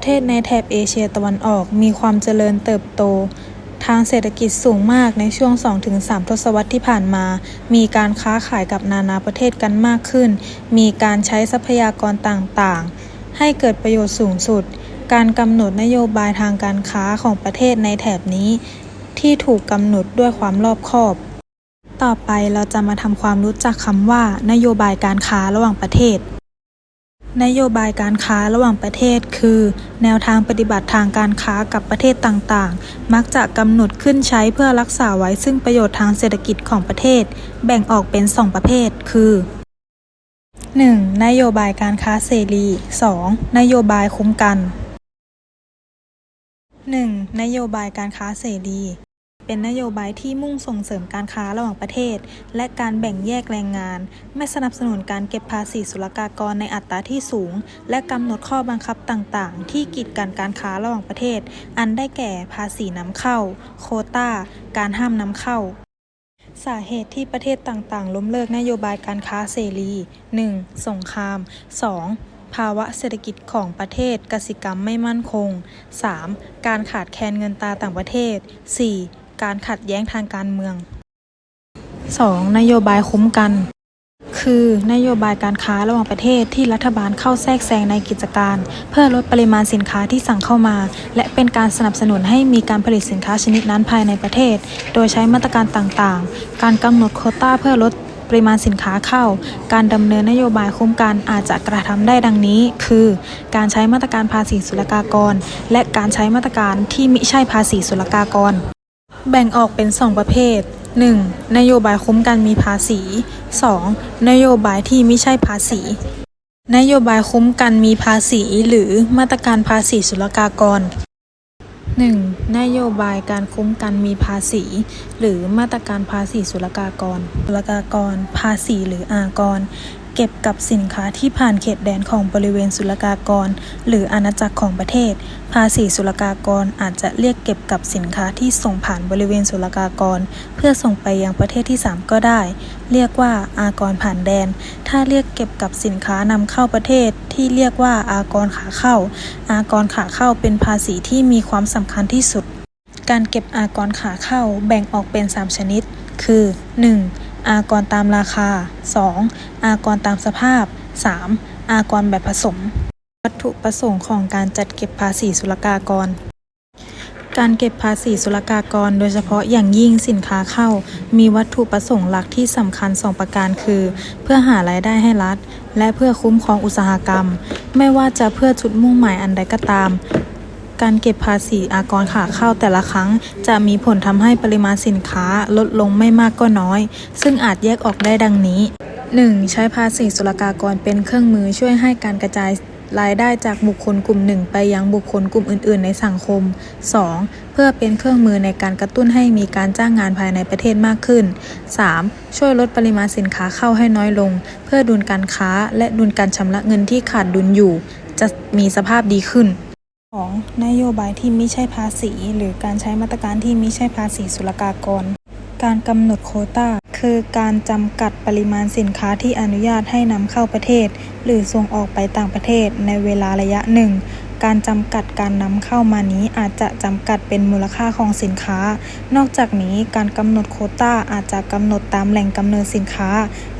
ประเทศในแถบเอเชียตะวันออกมีความเจริญเติบโต ทางเศรษฐกิจสูงมากในช่วง 2-3 ทศวรรษที่ผ่านมา มีการค้าขายกับนานาประเทศกันมากขึ้น มีการใช้ทรัพยากรต่างๆ ให้เกิดประโยชน์สูงสุด การกำหนดนโยบายทางการค้าของประเทศในแถบนี้ ที่ถูกกำหนดด้วยความรอบคอบ ต่อไปเราจะมาทำความรู้จักคำว่า นโยบายการค้าระหว่างประเทศ นโยบายการค้าระหว่างประเทศคือ แนวทางปฏิบัติทางการค้ากับประเทศต่างๆ มักจะกำหนดขึ้นใช้เพื่อรักษาไว้ซึ่งประโยชน์ทางเศรษฐกิจของประเทศ แบ่งออกเป็น2ประเภท คือ 1. นโยบายการค้าเสรี 2. นโยบายคุ้มกัน 1. นโยบายการค้าเสรี เป็นนโยบายที่มุ่งส่งเสริมการค้าระหว่างประเทศ และการแบ่งแยกแรงงาน ไม่สนับสนุนการเก็บภาษีศุลกากรในอัตราที่สูง และกำหนดข้อบังคับต่างๆ ที่กีดกันการค้าระหว่างประเทศ อันได้แก่ภาษีนำเข้า โคตาการห้ามนำเข้าสาเหตุที่ประเทศต่างๆ ล้มเลิกนโยบายการค้าเสรี 1. สงคราม 2. ภาวะเศรษฐกิจของประเทศกสิกรรมไม่มั่นคง 3. การขาดแคลนเงินตราต่างประเทศ 4. การขัดแย้งทางการเมือง 2. นโยบายคุ้มกัน คือนโยบายการค้าระหว่างประเทศที่รัฐบาลเข้าแทรกแซงในกิจการ เพื่อลดปริมาณสินค้าที่สั่งเข้ามา และเป็นการสนับสนุนให้มีการผลิตสินค้าชนิดนั้นภายในประเทศ โดยใช้มาตรการต่างๆ การกำหนดโคต้าเพื่อลดปริมาณสินค้าเข้า การดำเนินนโยบายคุ้มกันอาจจะกระทำได้ดังนี้ คือ การใช้มาตรการภาษีศุลกากร และการใช้มาตรการที่มิใช่ภาษีศุลกากร แบ่งออกเป็น 2 ประเภท 1. นโยบายคุ้มกันมีภาษี 2. นโยบายที่ไม่ใช่ภาษี นโยบายคุ้มกันมีภาษีหรือมาตรการภาษีศุลกากร 1. นโยบายการคุ้มกันมีภาษี หรือมาตรการภาษีศุลกากรศุลกากร ภาษีหรืออากร เก็บกับสินค้าที่ผ่านเขตแดนของบริเวณศุลกากร หรืออาณาจักรของประเทศ ภาษีศุลกากรอาจจะเรียกเก็บกับสินค้าที่ส่งผ่านบริเวณศุลกากร เพื่อส่งไปยังประเทศที่ 3 ก็ได้ เรียกว่าอากรผ่านแดน ถ้าเรียกเก็บกับสินค้านำเข้าประเทศ ที่เรียกว่าอากรขาเข้า อากรขาเข้าเป็นภาษีที่มีความสำคัญที่สุด การเก็บอากรขาเข้าแบ่งออกเป็น 3 ชนิด คือ 1. อากรตามราคา 2. อากรตามสภาพ 3. อากรแบบผสม วัตถุประสงค์ของการจัดเก็บภาษีศุลกากร การเก็บภาษีศุลกากร โดยเฉพาะอย่างยิ่งสินค้าเข้า มีวัตถุประสงค์หลักที่สำคัญ 2 ประการคือ เพื่อหารายได้ให้รัฐ และเพื่อคุ้มครองอุตสาหกรรม ไม่ว่าจะเพื่อจุดมุ่งหมายอันใดก็ตาม การเก็บภาษีอากรขาเข้าแต่ละครั้ง จะมีผลทำให้ปริมาณสินค้าลดลงไม่มากก็น้อย ซึ่งอาจแยกออกได้ดังนี้ 1. ใช้ภาษีศุลกากรเป็นเครื่องมือช่วยให้การกระจายรายได้จากบุคคลกลุ่มหนึ่งไปยังบุคคลกลุ่มอื่น ๆ ในสังคม 2. เพื่อเป็นเครื่องมือในการกระตุ้นให้มีการจ้างงานภายในประเทศมากขึ้น 3. ช่วยลดปริมาณสินค้าเข้าให้น้อยลง เพื่อดุลการค้าและดุลการชำระเงินที่ขาดดุลอยู่ จะมีสภาพดีขึ้น 2. นโยบายที่ไม่ใช่ภาษี หรือการใช้มาตรการที่ไม่ใช่ภาษีศุลกากร การกำหนดโคตาคือการจำกัดปริมาณสินค้าที่อนุญาตให้นำเข้าประเทศ หรือส่งออกไปต่างประเทศในเวลาระยะหนึ่ง การจำกัดการนำเข้ามานี้อาจจะจำกัดเป็นมูลค่าของสินค้า นอกจากนี้การกำหนดโคตาอาจจะกำหนดตามแหล่งกำเนิดสินค้า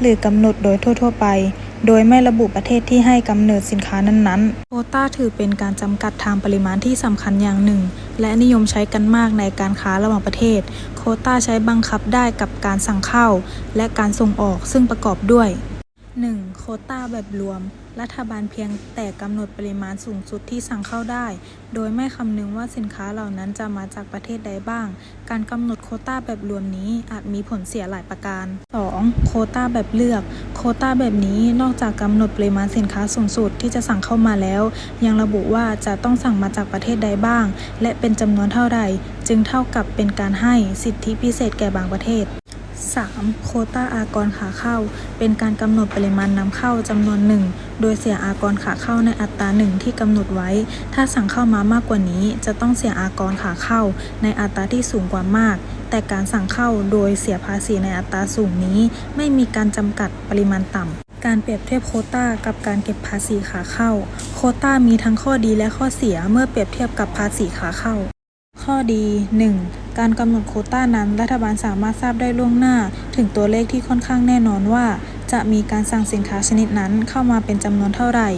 หรือกำหนดโดยทั่ว ๆ ไป โดยไม่ระบุประเทศที่ให้กำเนิดสินค้านั้นๆ โควต้าถือเป็นการจำกัดทางปริมาณที่สำคัญอย่างหนึ่ง และนิยมใช้กันมากในการค้าระหว่างประเทศ โควต้าใช้บังคับได้กับการสั่งเข้า และการส่งออกซึ่งประกอบด้วย 1. โควต้าแบบรวม รัฐบาลเพียงแต่กำหนดปริมาณสูงสุดที่สั่งเข้าได้ โดยไม่คำนึงว่าสินค้าเหล่านั้นจะมาจากประเทศใดบ้าง การกำหนดโคต้าแบบรวมนี้อาจมีผลเสียหลายประการ 2. โคต้าแบบเลือก โคต้าแบบนี้นอกจากกำหนดปริมาณสินค้าสูงสุดที่จะสั่งเข้ามาแล้ว ยังระบุว่าจะต้องสั่งมาจากประเทศใดบ้าง และเป็นจำนวนเท่าใด จึงเท่ากับเป็นการให้สิทธิพิเศษแก่บางประเทศ 3. โคต้าอากรขาเข้า เป็นการกำหนดปริมาณนำเข้าจำนวนหนึ่ง โดยเสียอากรขาเข้าในอัตราหนึ่งที่กำหนดไว้ ถ้าสั่งเข้ามามากกว่านี้ จะต้องเสียอากรขาเข้าในอัตราที่สูงกว่ามาก แต่การสั่งเข้าโดยเสียภาษีในอัตราสูงนี้ ไม่มีการจำกัดปริมาณต่ำการเปรียบเทียบโคต้ากับการเก็บภาษีขาเข้า โคต้ามีทั้งข้อดีและข้อเสียเมื่อเปรียบเทียบกับภาษีขาเข้า ข้อดี 1. การกำหนดโคต้านั้นรัฐบาลสามารถทราบได้ล่วงหน้า ถึงตัวเลขที่ค่อนข้างแน่นอนว่า จะมีการสั่งสินค้าชนิดนั้นเข้ามาเป็นจำนวนเท่าไหร่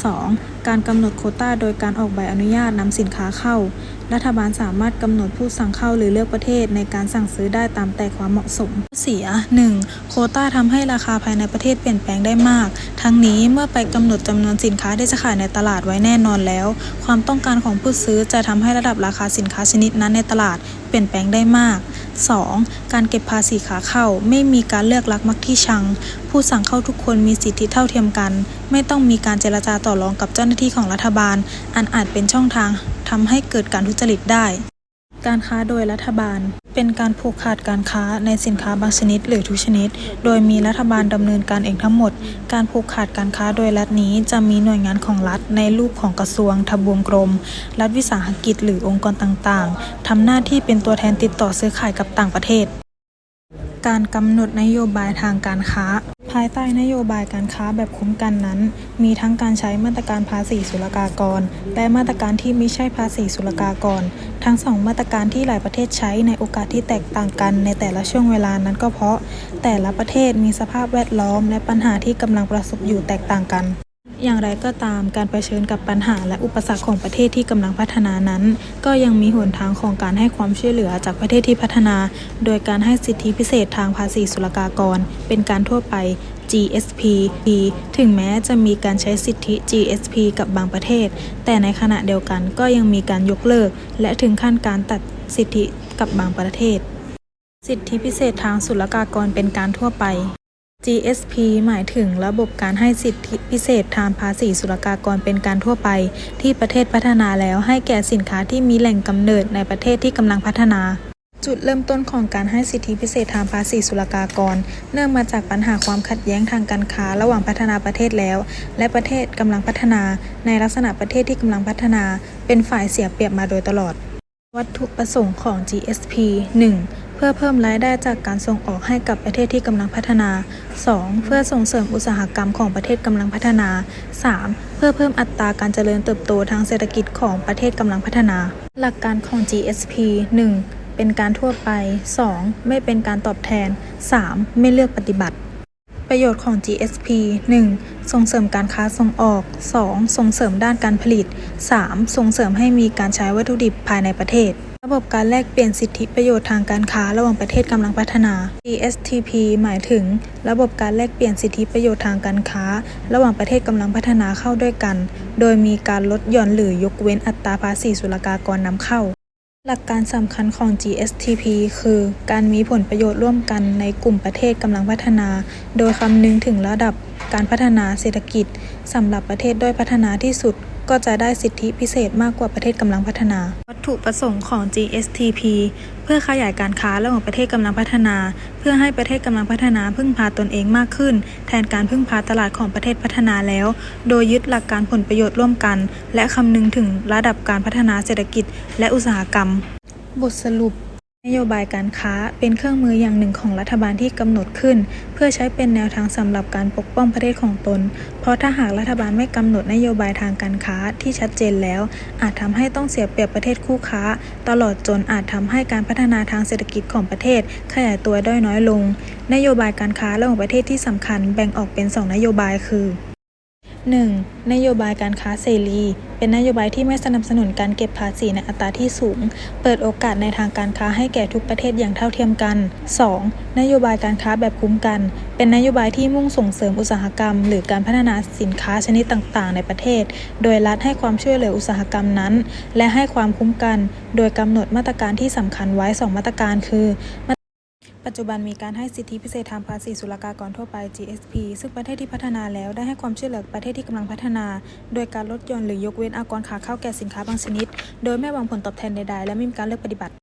2. การกำหนดโคต้าโดยการออกใบอนุญาตนำสินค้าเข้า รัฐบาลสามารถกำหนดผู้สั่งเข้าหรือเลือกประเทศในการสั่งซื้อได้ตามแต่ความเหมาะสม เสีย 1. โคต้าทำให้ราคาภายในประเทศเปลี่ยนแปลงได้มาก ทั้งนี้เมื่อไปกำหนดจำนวนสินค้าที่จะขายในตลาดไว้แน่นอนแล้ว ความต้องการของผู้ซื้อจะทำให้ระดับราคาสินค้าชนิดนั้นในตลาด เปลี่ยนแปลงได้มาก 2. การเก็บภาษีขาเข้าไม่มีการเลือกลักมักที่ชัง ผู้สั่งเข้าทุกคนมีสิทธิเท่าเทียมกัน ไม่ต้องมีการเจรจาต่อรองกับเจ้าหน้าที่ของรัฐบาล อันอาจเป็นช่องทางทำให้เกิดการทุจริตได้ การค้าโดยรัฐบาล เป็นการผูกขาดการค้าในสินค้าบางชนิดหรือทุกชนิด โดยมีรัฐบาลดำเนินการเองทั้งหมด การผูกขาดการค้าโดยรัฐนี้จะมีหน่วยงานของรัฐในรูปของกระทรวง ทบวงกรม รัฐวิสาหกิจหรือองค์กรต่างๆ ทำหน้าที่เป็นตัวแทนติดต่อซื้อขายกับต่างประเทศ การกำหนดนโยบายทางการค้า ภายใต้นโยบายการค้าแบบคุ้มกันนั้น มีทั้งการใช้มาตรการภาษีศุลกากร และมาตรการที่ไม่ใช่ภาษีศุลกากร ทั้งสองมาตรการที่หลายประเทศใช้ในโอกาสที่แตกต่างกันในแต่ละช่วงเวลานั้นก็เพราะ แต่ละประเทศมีสภาพแวดล้อมและปัญหาที่กำลังประสบอยู่แตกต่างกัน อย่างไรก็ตามการเผชิญกับปัญหาและอุปสรรคของประเทศที่กำลังพัฒนานั้น ก็ยังมีหนทางของการให้ความช่วยเหลือจากประเทศที่พัฒนา โดยการให้สิทธิพิเศษทางภาษีศุลกากร เป็นการทั่วไป GSP ถึงแม้จะมีการใช้สิทธิ GSP กับบางประเทศ แต่ในขณะเดียวกันก็ยังมีการยกเลิก และถึงขั้นการตัดสิทธิกับบางประเทศ สิทธิพิเศษทางศุลกากรเป็นการทั่วไป GSP หมายถึงระบบการให้สิทธิพิเศษทางภาษีศุลกากรเป็นการทั่วไป ที่ประเทศพัฒนาแล้วให้แก่สินค้าที่มีแหล่งกำเนิดในประเทศที่กำลังพัฒนา จุดเริ่มต้นของการให้สิทธิพิเศษทางภาษีศุลกากร เนื่องมาจากปัญหาความขัดแย้งทางการค้าระหว่างพัฒนาประเทศแล้ว และประเทศกำลังพัฒนา ในลักษณะประเทศที่กำลังพัฒนา เป็นฝ่ายเสียเปรียบมาโดยตลอด วัตถุประสงค์ของ GSP 1. เพื่อเพิ่มรายได้จากการส่งออกให้กับประเทศที่กำลังพัฒนา 2. เพื่อส่งเสริมอุตสาหกรรมของประเทศกำลังพัฒนา 3. เพื่อเพิ่มอัตราการเจริญเติบโตทางเศรษฐกิจของประเทศกำลังพัฒนา หลักการของ GSP 1. เป็นการทั่วไป 2. ไม่เป็นการตอบแทน 3. ไม่เลือกปฏิบัติประโยชน์ของ GSP 1. ส่งเสริมการค้าส่งออก 2. ส่งเสริมด้านการผลิต 3. ส่งเสริมให้มีการใช้วัตถุดิบภายในประเทศ ระบบการแลกเปลี่ยนสิทธิประโยชน์ทางการค้าระหว่างประเทศกำลังพัฒนา GSTP หมายถึง ระบบการแลกเปลี่ยนสิทธิประโยชน์ทางการค้า ระหว่างประเทศกำลังพัฒนาเข้าด้วยกัน โดยมีการลดหย่อนหรือยกเว้นอัตราภาษีศุลกากรนำเข้า หลักการสำคัญของ GSTP คือ การมีผลประโยชน์ร่วมกันในกลุ่มประเทศกำลังพัฒนา โดยคำนึงถึงระดับการพัฒนาเศรษฐกิจสำหรับประเทศด้อยพัฒนาที่สุด ก็จะได้สิทธิพิเศษมากกว่าประเทศกำลังพัฒนา วัตถุประสงค์ของ GSTP เพื่อขยายการค้าระหว่างประเทศกำลังพัฒนา เพื่อให้ประเทศกำลังพัฒนาพึ่งพาตนเองมากขึ้น แทนการพึ่งพาตลาดของประเทศพัฒนาแล้ว โดยยึดหลักการผลประโยชน์ร่วมกัน และคำนึงถึงระดับการพัฒนาเศรษฐกิจและอุตสาหกรรม บทสรุป นโยบายการค้าเป็นเครื่องมืออย่างหนึ่งของรัฐบาลที่กำหนดขึ้น เพื่อใช้เป็นแนวทางสำหรับการปกป้องประเทศของตน เพราะถ้าหากรัฐบาลไม่กำหนดนโยบายทางการค้าที่ชัดเจนแล้ว อาจทำให้ต้องเสียเปรียบประเทศคู่ค้า ตลอดจนอาจทำให้การพัฒนาทางเศรษฐกิจของประเทศ ขยายตัวด้อยน้อยลง นโยบายการค้าระหว่างประเทศที่สำคัญแบ่งออกเป็น 2 นโยบายคือ 1. นโยบายการค้าเสรี เป็นนโยบายที่ไม่สนับสนุนการเก็บภาษีในอัตราที่สูง เปิดโอกาสในทางการค้าให้แก่ทุกประเทศอย่างเท่าเทียมกัน 2. นโยบายการค้าแบบคุ้มกัน เป็นนโยบายที่มุ่งส่งเสริมอุตสาหกรรม หรือการพัฒนาสินค้าชนิดต่างๆ ในประเทศ โดยรัฐให้ความช่วยเหลืออุตสาหกรรมนั้น และให้ความคุ้มกัน โดยกำหนดมาตรการที่สำคัญไว้ 2 มาตรการคือ ปัจจุบันมีการให้สิทธิพิเศษทางภาษีศุลกากรทั่วไป GSP ซึ่งประเทศที่พัฒนาแล้วได้ให้ความช่วยเหลือประเทศที่กำลังพัฒนา โดยการลดหย่อนหรือยกเว้นอากรขาเข้าแก่สินค้าบางชนิด โดยไม่หวังผลตอบแทนใดๆ และไม่มีการเลือกปฏิบัติ